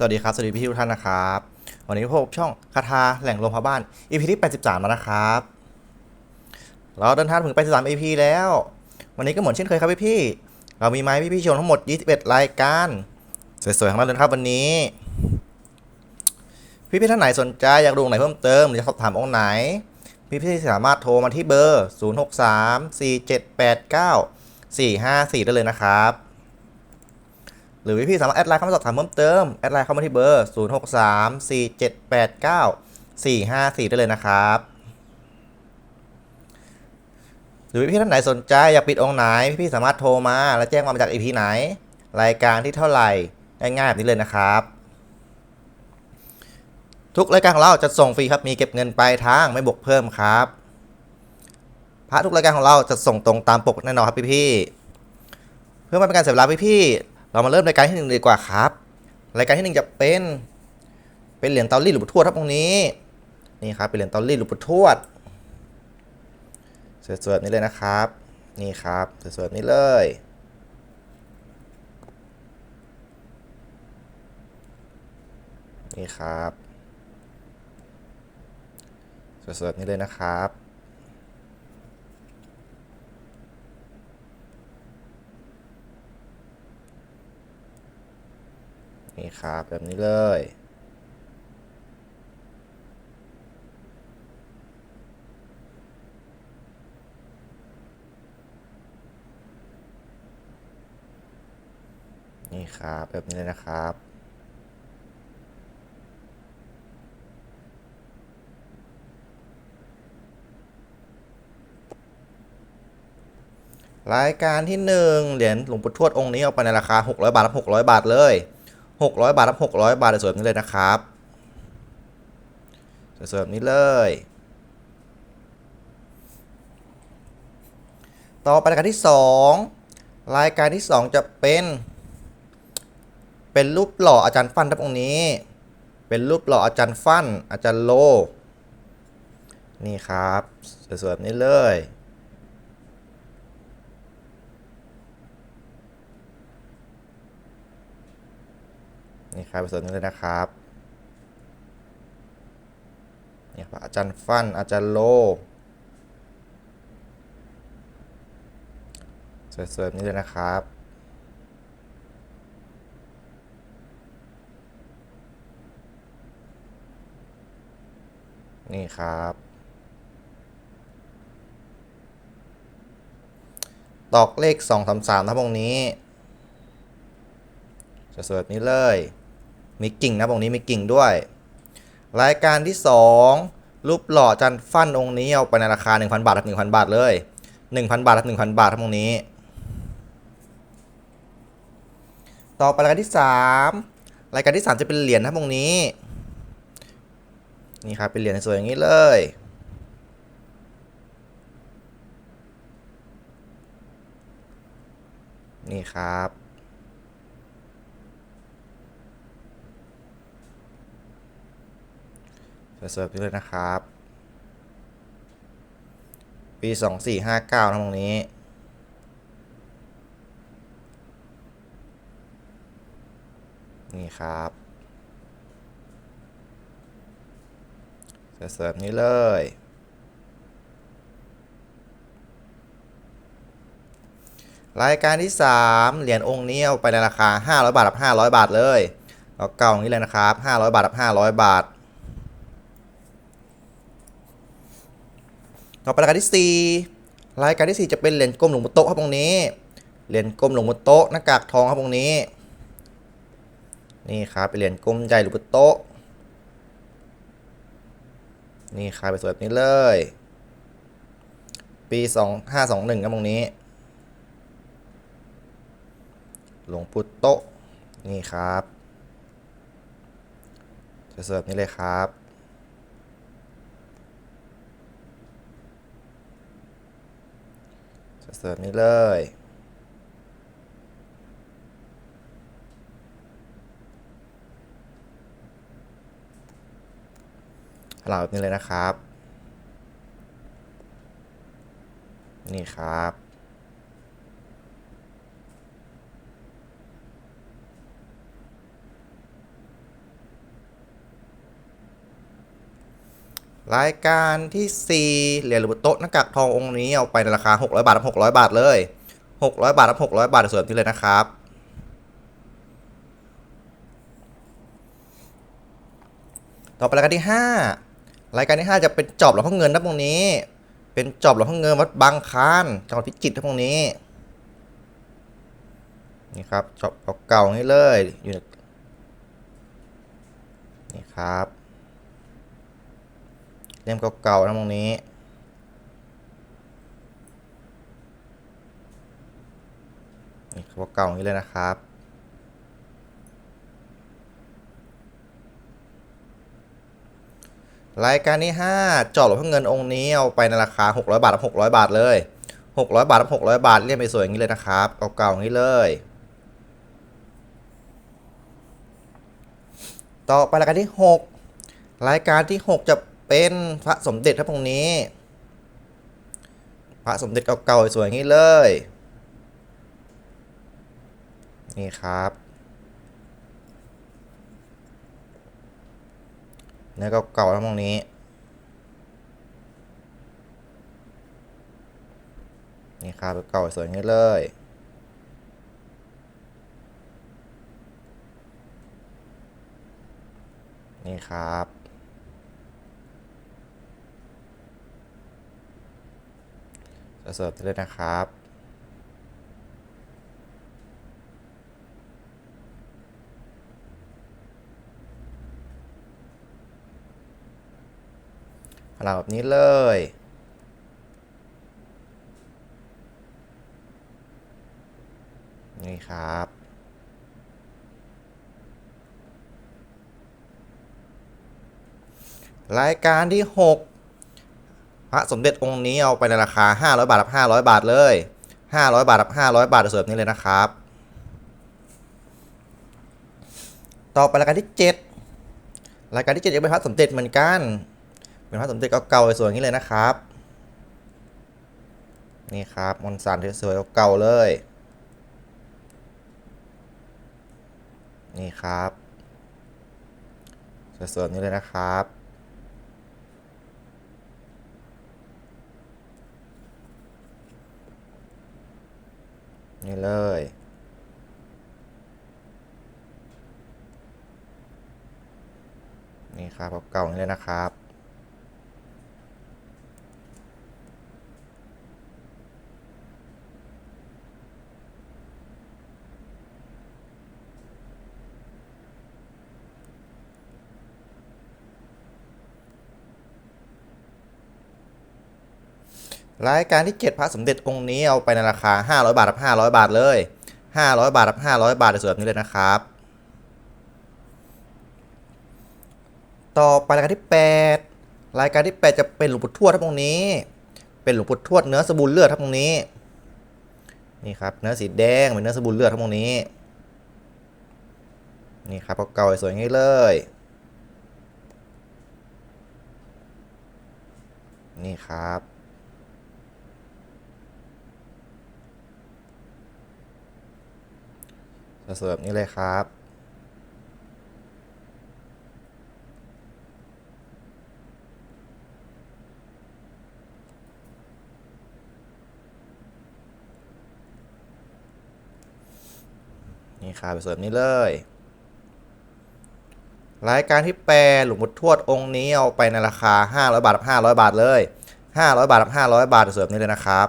สวัสดีครับ สวัสดีพี่ทุกท่านนะครับ วันนี้พบช่องคาถาแหล่งลมพาบ้าน EP ที่ 83 แล้วนะครับ เราเดินทางถึง83 EP แล้ว วันนี้ก็เหมือนเช่นเคยครับพี่พี่ เรามีไม้พี่พี่ชมทั้งหมด 21 รายการ สวยๆของเราเลยนครับวันนี้ พี่พี่ท่านไหนสนใจอยากดูองไหนเพิ่มเติมหรือสอบถามองค์ไหน พี่พี่สามารถโทรมาที่เบอร์ 063 4789 454 ได้เลยนะครับ รือพี่สามารถแอดไลน์เข้ามาสอบถามเพิ่มเติม แอดไลน์เข้ามาที่เบอร์ 0 6 3 4 7 8 9 4 5 4 ได้เลยนะครับ หรือพี่ท่านไหนสนใจอยากปิดองค์ไหน พี่ๆสามารถโทรมา แล้วแจ้งว่ามาจากอีพีไหน รายการที่เท่าไหร่ง่ายๆแบบนี้เลยนะครับ ทุกรายการของเราจะส่งฟรีครับมีเก็บเงินปลายทางไม่บวกเพิ่มครับพระทุกรายการของเราจะส่งตรงตามปกแน่นอนครับพี่ๆเพื่อไม่เป็นการเสียเวลาพี่ๆ เรามาเริ่มรายการที่หนึ่งดีกว่าครับ รายการที่หนึ่งจะเป็น เป็นเหรียญเตาลี่หรือปุทวดครับตรงนี้ นี่ครับ เป็นเหรียญเตาลี่หรือปุทวดสวยๆนี้เลยนะครับ นี่ครับสวยๆนี้เลยนี่ครับสวยๆนี้เลยนะครับ นี่ครับแบบนี้เลย นี่ครับแบบนี้เลยนะครับรายการที่หนึ่งเหรียญหลวงปู่ทวดองค์นี้เอาไปในราคา 600 บาทรับ600 บาทเลย 600 บาทรับ600 บาทสวยๆแบบนี้เลยนะครับสวยๆแบบนี้เลย ต่อไปรายการที่ 2 รายการที่ 2 จะเป็น เป็นรูปหล่ออาจารย์ฟันครับองค์นี้ เป็นรูปหล่ออาจารย์ฟันอาจารย์โล นี่ครับสวยๆแบบนี้เลย นี่ครับส่วนนี้เลยนะครับนี่ครับอาจารย์ฟันอาจารย์โลสวยๆนี้เลยนะครับนี่ครับ ตอกเลข 2 3 3นะพวกนี้สวยๆนี้เลย มีกิ่งนะองค์นี้มีกิ่งด้วย รายการที่ 2 รูปหล่อจันฟันองค์นี้เอาไปในราคา 1,000 บาทครับ1,000 บาทเลย 1,000 บาทครับ1,000 บาทครับองค์นี้ ต่อไปรายการที่ 3 รายการที่ 3 จะเป็นเหรียญครับองค์นี้ นี่ครับเป็นเหรียญสวยอย่างนี้เลยนี่ครับ สวยๆไปเลยนะครับ ปี2459นะตรงนี้ นี่ครับสวยๆแบบนี้เลยรายการที่ 3 เหรียญองค์นี้เอาไปในราคา 500 บาทกับ500 บาทเลยเอาเก่าอย่างนี้เลยนะครับ 500 บาทกับ500 บาท ต่อไปรายการที่ 4 รายการที่ 4 จะเป็นเหรียญกลมหลวงปู่โตะครับตรงนี้ เหรียญกลมหลวงปู่โตะหน้ากากทองครับตรงนี้ นี่ครับเป็นเหรียญกลมใหญ่หลวงปู่โตะนี่ครับไปสวยแบบนี้เลย ปี2521ครับตรงนี้ หลวงปู่โตะนี่ครับสวยๆแบบนี้เลยครับ เสิร์มนี้เลยหลาแบบนี้เลยนะครับ นี่ครับ รายการที่ 4 เหรียญหรือโต๊ะหน้ากากทององค์นี้เอาไปในราคา 600 บาทรับ600 บาทเลย 600 บาทรับ600 บาทส่วนที่เลยนะครับ ต่อไปรายการที่ 5 รายการที่ 5 จะเป็นจอบหลวงพ่อเงินครับตรงนี้ เป็นจอบหลวงพ่อเงินวัดบางคานจังหวัดพิจิตรครับตรงนี้ นี่ครับจอบเก่าๆนี่เลยอยู่นี่ครับ เล่มเก่าๆนะตรงนี้ นี่ครับเก่าๆอย่างนี้เลยนะครับรายการที่5จอดหลวงพ่อเงินองค์นี้เอาไปในราคา 600 บาทรับ600 บาทเลย 600 บาทรับ600 บาทเรียกไปสวยอย่างนี้เลยนะครับเก่าๆอย่างนี้เลย ต่อไปรายการที่ 6 รายการที่ 6 จะ เป็นพระสมเด็จครับตรงนี้ พระสมเด็จเก่าๆสวยงี้เลย นี่ครับเนื้อเก่าๆทั้งตรงนี้ นี่ครับเก่าสวยงี้เลยนี่ครับจะเสิร์ฟได้เลยนะครับพลังแบบนี้เลย นี่ครับ รายการที่ 6 พระสมเด็จองค์นี้เอาไปในราคา 500 บาทรับ 500 บาทเลย 500 บาทรับ 500 บาทเสิร์ฟนี้เลยนะครับ ต่อไปรายการที่ 7 รายการที่7จะเป็นพระสมเด็จเหมือนกัน เป็นพระสมเด็จเก่าๆสวยๆนี้เลยนะครับ นี่ครับมอนสันสวยๆเก่าๆเลย นี่ครับสวยๆนี้เลยนะครับ นี่เลย นี่ครับเก่านี่เลยนะครับ รายการที่ 7 พระสมเด็จองค์นี้เอาไปในราคา 500 บาทรับ500 บาทเลย 500 บาทรับ500 บาทสวยแบบนี้เลยนะครับ ต่อไปรายการที่ 8 รายการที่ 8 จะเป็นหลวงปู่ทวดครับตรงนี้ เป็นหลวงปู่ทวดเนื้อสบู่เลือดครับตรงนี้ นี่ครับเนื้อสีแดงเป็นเนื้อสบู่เลือดครับตรงนี้ นี่ครับเก่าๆสวยงี้เลยนี่ครับ สวยๆแบบนี้เลยครับ นี่ครับสวยๆแบบนี้เลยรายการที่แปรหลวงปู่ทวดองค์นี้เอาไปในราคา 500 บาทดับ500 บาทเลย 500 บาทดับ500 บาทสวยๆแบบนี้เลยนะครับ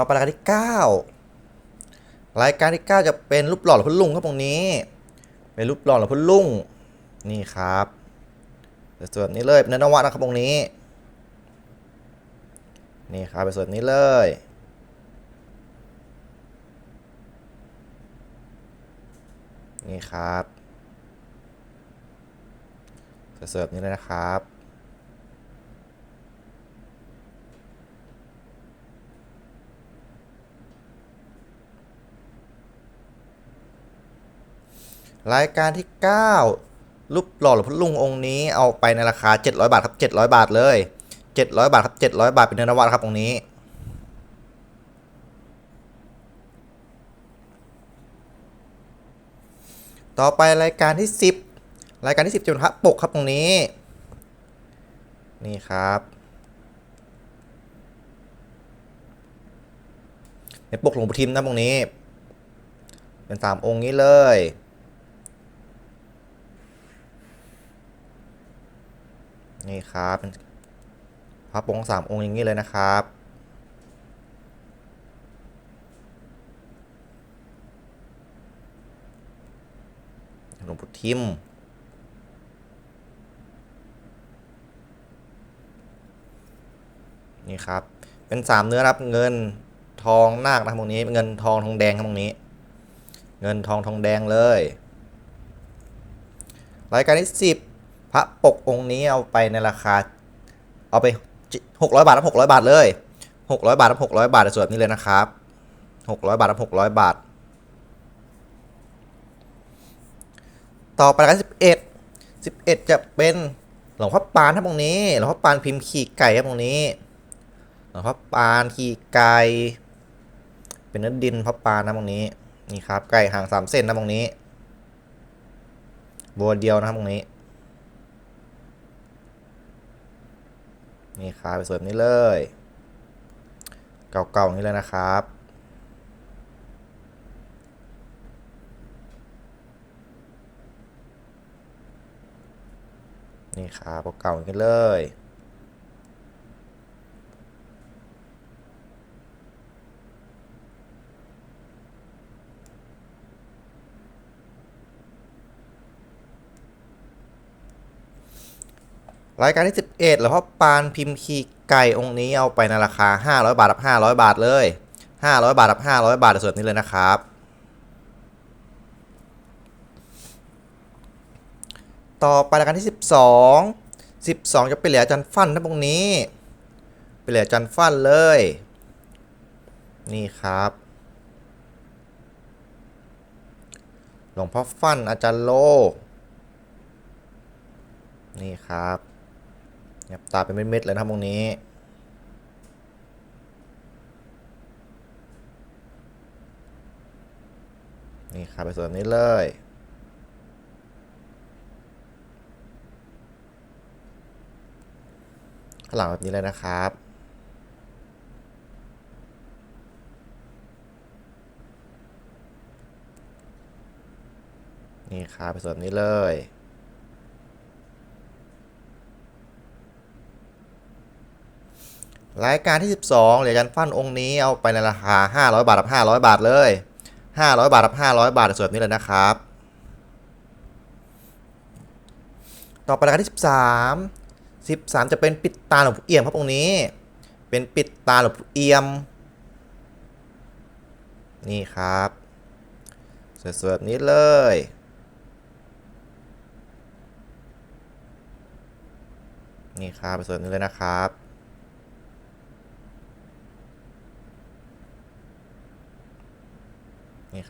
ต่อไปรายการที่ 9 รายการที่ 9 จะเป็นรูปหล่อหลวงพ่อลุงครับตรงนี้ เป็นรูปหล่อหลวงพ่อลุงนี่ครับสวยๆแบนี้เลยเป็นเนื้อนะนะครับตรงนี้ นี่ครับเป็นสวยแบนี้เลยนี่ครับเสวยๆแบนี้เลยนะครับ รายการที่ 9 รูปหล่อหลวงพ่อลุงองค์นี้เอาไปในราคา 700 บาทครับ 700 บาทเลย 700 บาทครับ 700 บาทเป็นเนื้อนวะครับตรงนี้ ต่อไปรายการที่ 10 รายการที่ 10จะเป็นพระปกครับตรงนี้ นี่ครับในปกหลวงปู่ทิมนะตรงนี้ เป็นสามองค์นี้เลย นี่ครับพระปกสามองค์อย่างนี้เลยนะครับ หลวงปู่ทิม นี่ครับ เป็นสามเนื้อรับเงินทองนาคนะครับตรงนี้เงินทองทองแดงครับตรงนี้ เงินทองทองแดงเลย รายการที่สิบ พระปกองค์นี้เอาไปในราคา เอาไปหกร้อยบาทครับหกร้อยบาทเลยหกร้อยบาทครับหกร้อยบาทในส่วนนี้เลยนะครับหกร้อยบาทครับหกร้อยบาท ต่อไปกันสิบเอ็ดสิบเอ็ดจะเป็นหลวงพ่อปานครับตรงนี้ หลวงพ่อปานพิมพ์ขี่ไก่ครับตรงนี้ หลวงพ่อปานขี่ไก่ เป็นเนื้อดินพ่อปานนะตรงนี้ นี่ครับ ไก่ห่างสามเส้นนะตรงนี้ บัวเดียวนะครับตรงนี้ นี่ครับไปสวยแบบนี้เลย เก่าๆนี้เลยนะครับ นี่ครับเก่าๆนี้เลย รายการที่ 11แล้วพ่อปานพิมพ์ขีไก่องค์นี้เอาไปในราคา 500 บาทครับ500 บาทเลย 500 บาทครับ500 บาทส่วนนี้เลยนะครับ ต่อไปรายการที่ 12 12 จะเป็นเหรียญอจันฟันนะตรงนี้ เป็นเหรียญอจันฟันเลย นี่ครับ หลวงพ่อฟันอาจารย์โล นี่ครับ เงียบตาเป็นเม็ดๆเลยนะครับตรงนี้ นี่ครับไปส่วนนี้เลยข้างหลังแบบนี้เลยนะครับนี่ครับไปส่วนนี้เลย รายการที่ 12 เหรียญยันฟันองค์นี้เอาไปในราคา 500 บาทครับ500 บาทเลย 500 บาทครับ500 บาทส่วนนี้เลยนะครับ ต่อไปรายการที่ 13 13 จะเป็นปิดตาหลวงปู่เอี่ยมครับองค์นี้ เป็นปิดตาหลวงปู่เอี่ยม นี่ครับ สวยๆแบบนี้เลยนี่ครับสวยๆแบบนี้เลยนะครับ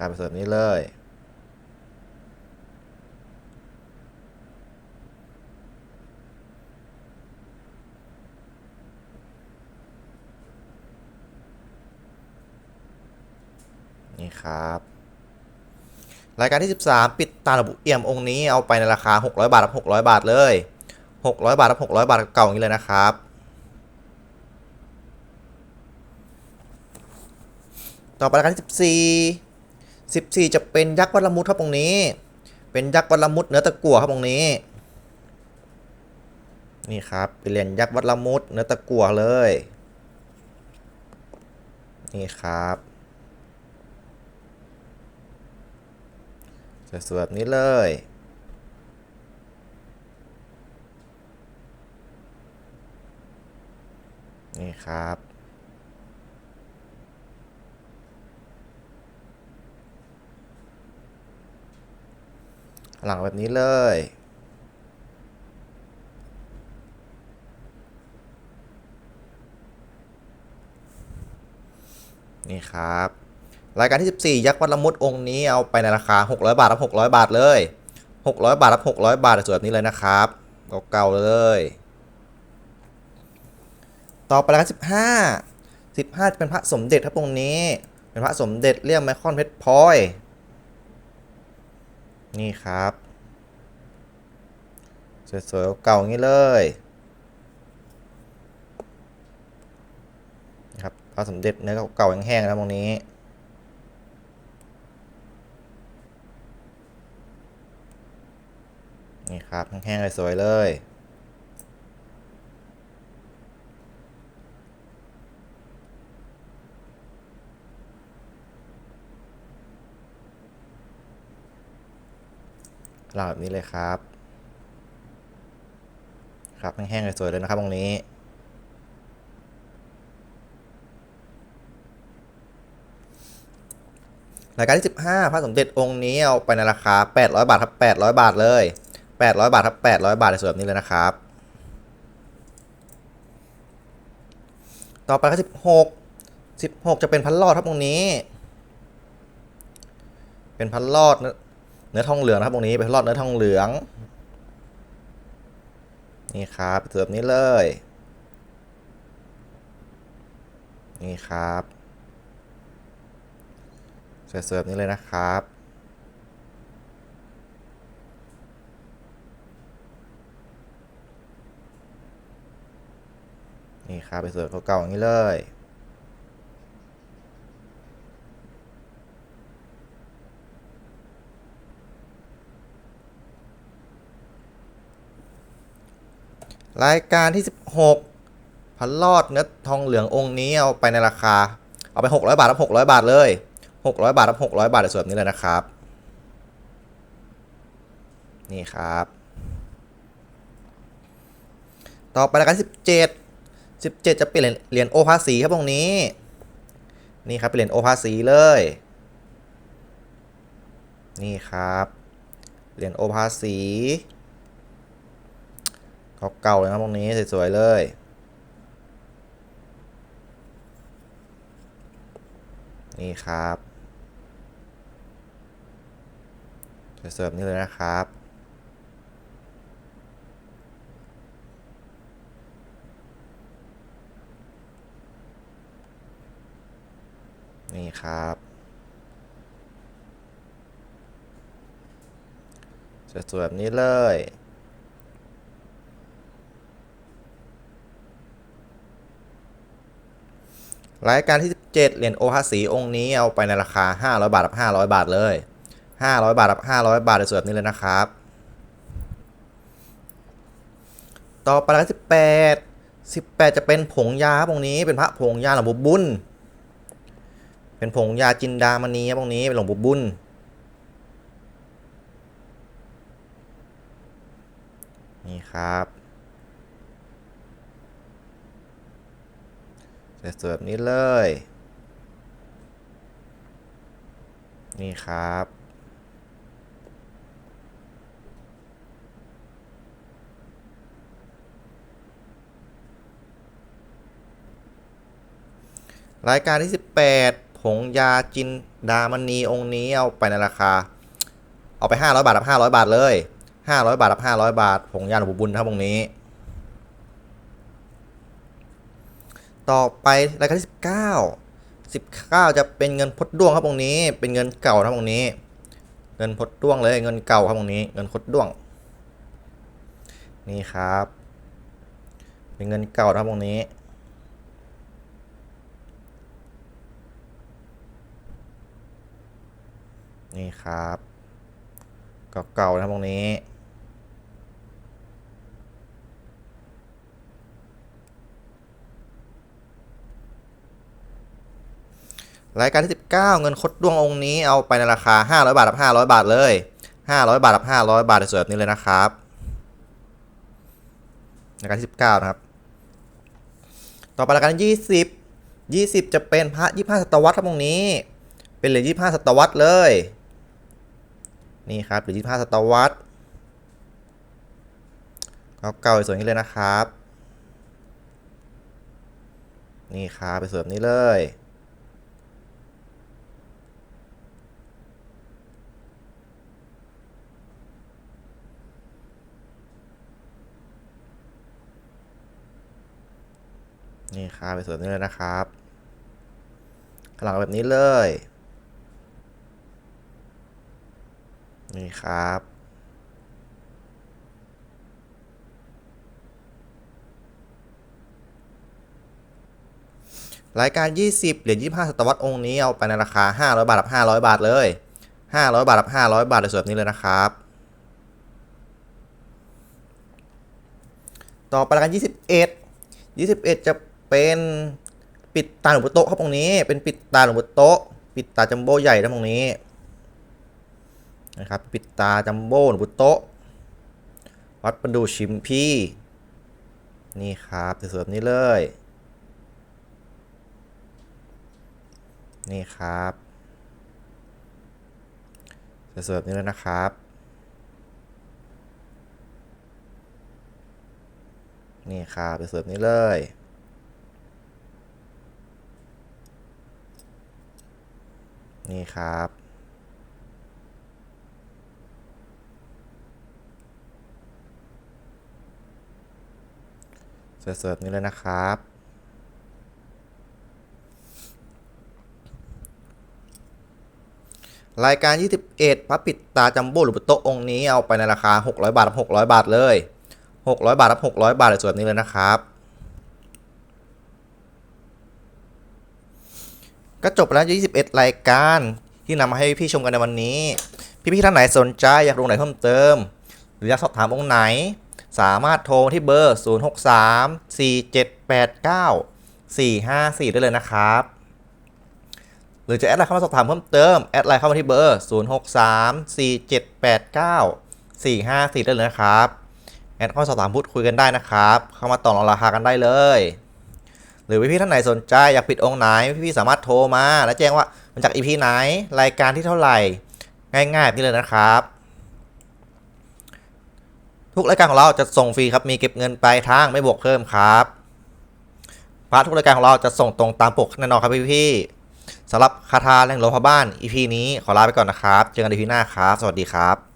นี่ครับเป็นนี้เลย นี่ครับ รายการที่ 13 ปิดตาระบุเอี่ยมองค์นี้เอาไปในราคา 600 บาทรับ600 บาทเลย 600 บาทรับ600 บาทเก่าอย่างนี้เลยนะครับต่อไปรายการที่14 14 จะเป็นยักษ์วัลมุดครับตรงนี้ เป็นยักษ์วัลมุดเนื้อตะกั่วครับตรงนี้ นี่ครับเป็นเหรียญยักษ์วัลมุดเนื้อตะกั่วเลย นี่ครับสวยๆแบบนี้เลยนี่ครับ หลังแบบนี้เลย นี่ครับ รายการที่ 14 ยักษ์วัดละมุดองค์นี้เอาไปในราคา 600 บาทรับ600 บาทเลย 600 บาทรับ600 บาทสวยแบบนี้เลยนะครับเก่าๆเลย ต่อไปรายการ15 15จะเป็นพระสมเด็จครับตรงนี้ เป็นพระสมเด็จเรียกไมคอนเพชรพลอย นี่ครับ สวยๆเก่าๆงี้เลยนะครับพระสมเด็จเนื้อเก่าๆแห้งๆนะตรงนี้นี่ครับแห้งๆเลยสวยเลย หลังแบบนี้เลยครับ ครับแห้งๆเลยสวยเลยนะครับตรงนี้ รายการที่ 15 พระสมเด็จองค์นี้เอาไปในราคา 800 บาทครับ 800 บาทเลย 800 บาทครับ 800 บาทในส่วนแบบนี้เลยนะครับ ต่อไปก็16 16 จะเป็นพันลอดครับตรงนี้ เป็นพันลอดนื้อ เนื้อทองเหลืองนะครับตรงนี้เป็นพันลอดเนื้อทองเหลือง นี่ครับเสิร์ฟนี้เลย นี่ครับเสิร์ฟนี้เลยนะครับนี่ครับไปเสิร์ฟเก่าๆอย่างนี้เลย รายการที่ 16พันลอดเนื้อทองเหลืององค์นี้เอาไปในราคา เอาไป 600 บาทรับ 600 บาทเลย 600 บาทรับ 600 บาทในส่วนนี้เลยนะครับ นี่ครับ ต่อไปรายการ 17 17 จะเป็นเหรียญเหรียญโอภาสีครับตรงนี้ นี่ครับเป็นเหรียญโอภาสีเลย นี่ครับ เหรียญโอภาสี เก่าๆเลยครับตรงนี้สวยๆเลย นี่ครับสวยๆแบบนี้เลยนะครับนี่ครับ สวยๆแบบนี้เลย รายการที่ 17 เหรียญโอภาสีองค์นี้เอาไปในราคา 500 บาทกับ500 บาทเลย 500 บาทกับ500 บาทในส่วนแบบนี้เลยนะครับ ต่อไปรายการ18 18 จะเป็นผงยาครับตรงนี้เป็นพระผงยาหลวงปู่บุญ เป็นผงยาจินดามณีครับตรงนี้เป็นหลวงปู่บุญนี่ครับ สวยๆแบบนี้เลย นี่ครับ รายการที่ 18 ผงยาจินดามณีองค์นี้เอาไปในราคา เอาไป 500 บาทครับ500 บาทเลย 500 บาทครับ500 บาท ผงยาหลวงปู่บุญครับตรงนี้ ต่อไปรายการที่19 19จะเป็นเงินพดด้วงครับตรงนี้ เป็นเงินเก่าครับตรงนี้ เงินพดด้วงเลยเงินเก่าครับตรงนี้ เงินพดด้วง นี่ครับ เป็นเงินเก่าครับตรงนี้นี่ครับ เก่าๆนะครับตรงนี้ รายการที่ 19 เงินคดดวงองค์นี้เอาไปในราคา 500 บาทกับ500 บาทเลย 500 บาทกับ500 บาทในส่วนแบบนี้เลยนะครับรายการที่ 19 นะครับ ต่อไปรายการที่20 20 จะเป็นพระ 25 ศตวรรษครับตรงนี้ เป็นเหรียญ25 ศตวรรษเลย นี่ครับเหรียญ25 ศตวรรษเก่าๆสวยนี้เลยนะครับ นี่ครับไปสวยแบบนี้เลย ข้าไปส่วนนี้เลยนะครับหลังแบบนี้เลย นี่ครับรายการ 20 เหรียญ 25 ศตวรรษองค์นี้เอาไปในราคา 500 บาทกับ500 บาทเลย 500 บาทกับ500 บาทในส่วนนี้เลยนะครับ ต่อไปรายการ 21 21 จะ เป็นปิดตาหลวงปู่โตครับตรงนี้ เป็นปิดตาหลวงปู่โตปิดตาจัมโบ้ใหญ่นะตรงนี้นะครับ ปิดตาจัมโบ้หลวงปู่โตวัดประดูชิมพี่ นี่ครับสวยๆนี้เลย นี่ครับสวยๆนี้เลยนะครับนี่ครับสวยๆนี้เลย นี่ครับ เสวยๆแบบนี้เลยนะครับ รายการ 21 พระปิดตาจัมโบ้หรือโต๊ะองค์นี้เอาไปในราคา 600 บาทกับ600 บาทเลย 600 บาทกับ600 บาทเลยส่วนนี้เลยนะครับ ก็จบแล้ว 21 รายการที่นำมาให้พี่ชมกันในวันนี้ พี่ๆท่านไหนสนใจอยากรู้ไหนเพิ่มเติม หรืออยากสอบถามองค์ไหน สามารถโทรที่เบอร์ 063 4789 454 ได้เลยนะครับ หรือจะแอดไลน์เข้ามาสอบถามเพิ่มเติม แอดไลน์เข้ามาที่เบอร์ 063 4789 454 ได้เลยนะครับ แอดเข้ามาสอบถามพูดคุยกันได้นะครับ เข้ามาต่อรองราคากันได้เลย หรือพี่ท่านไหนสนใจอยากปิดองค์ไหนพี่ๆสามารถโทรมา และแจ้งว่ามันจากอีพีไหนรายการที่เท่าไหร่ ง่ายๆแบบนี้เลยนะครับ ทุกรายการของเราจะส่งฟรีครับมีเก็บเงินปลายทางไม่บวกเพิ่มครับพาร์ททุกรายการของเราจะส่งตรงตามปกแน่นอนครับพี่ๆสำหรับคาถาแรงลวงพระบ้าน EP นี้ขอลาไปก่อนนะครับ เจอกันใน EP หน้าครับ สวัสดีครับ